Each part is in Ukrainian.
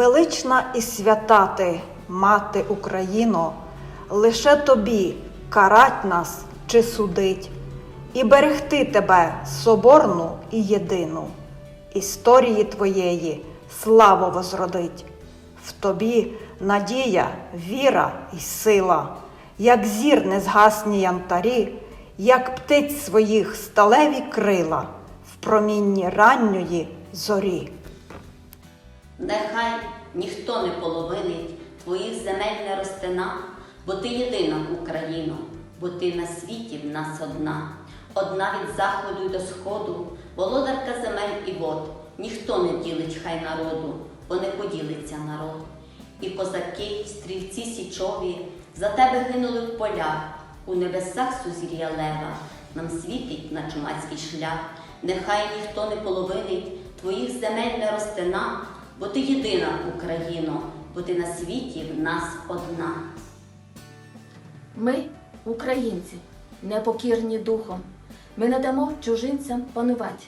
Велична і свята ти, мати Україно, лише тобі карать нас чи судить, і берегти тебе соборну і єдину, історії твоєї славу возродить. В тобі надія, віра і сила, як зір незгасні янтарі, як птиць своїх сталеві крила в промінні ранньої зорі. Нехай ніхто не половинить твоїх земель не розтина, бо ти єдина Україно, бо ти на світі в нас одна, одна від заходу до сходу, володарка земель і вод, ніхто не ділить хай народу, бо не поділиться народ. І козаки, стрільці січові, за тебе гинули в полях, у небесах сузір'я лева, нам світить на чумацький шлях, нехай ніхто не половинить твоїх земель не розтина, бо ти єдина Україно, бо ти на світі в нас одна. Ми, українці, непокірні духом. Ми не дамо чужинцям панувати.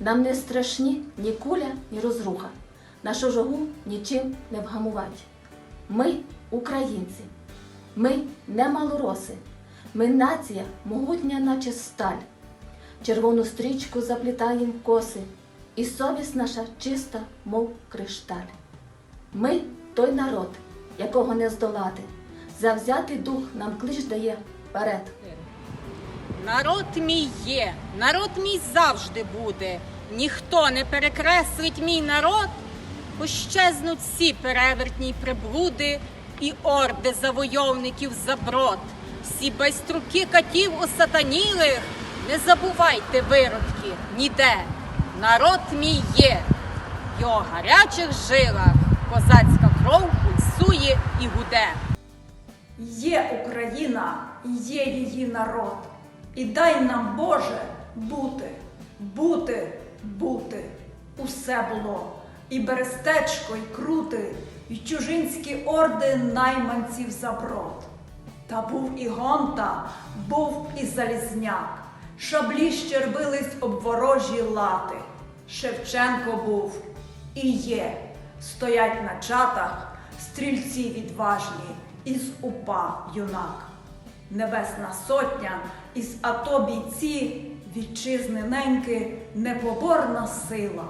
Нам не страшні ні куля, ні розруха. Нашу жогу нічим не вгамувати. Ми українці, ми не малороси, ми нація могутня, наче сталь. Червону стрічку заплітаєм коси, і совість наша чиста, мов кришталь. Ми той народ, якого не здолати. Завзятий дух нам клич дає вперед. Народ мій є, народ мій завжди буде. Ніхто не перекреслить мій народ, пощезнуть всі перевертні приблуди і орди завойовників заброд. Всі байструки катів осатанілих, не забувайте виродки ніде. Народ мій є, в його гарячих жилах козацька кров пульсує і гуде. Є Україна, є її народ. І дай нам, Боже, бути, бути, бути. Усе було. І берестечко, і крути, і чужинські орди найманців заброд. Та був і гонта, був і залізняк. Шаблі щербились об ворожі лати. Шевченко був і є. Стоять на чатах стрільці відважні, із упа юнак. Небесна сотня із ато бійці, вітчизни неньки, непоборна сила.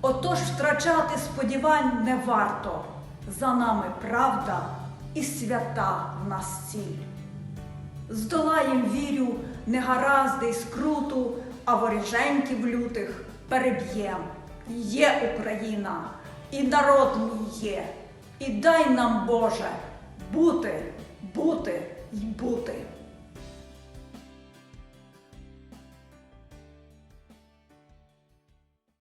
Отож втрачати сподівань не варто. За нами правда і свята в нас ціль. Здолаєм вірю, негаразди й скруту, а воріженьків лютих переб'єм. Є Україна, і народ мій є, і дай нам, Боже, бути, бути й бути.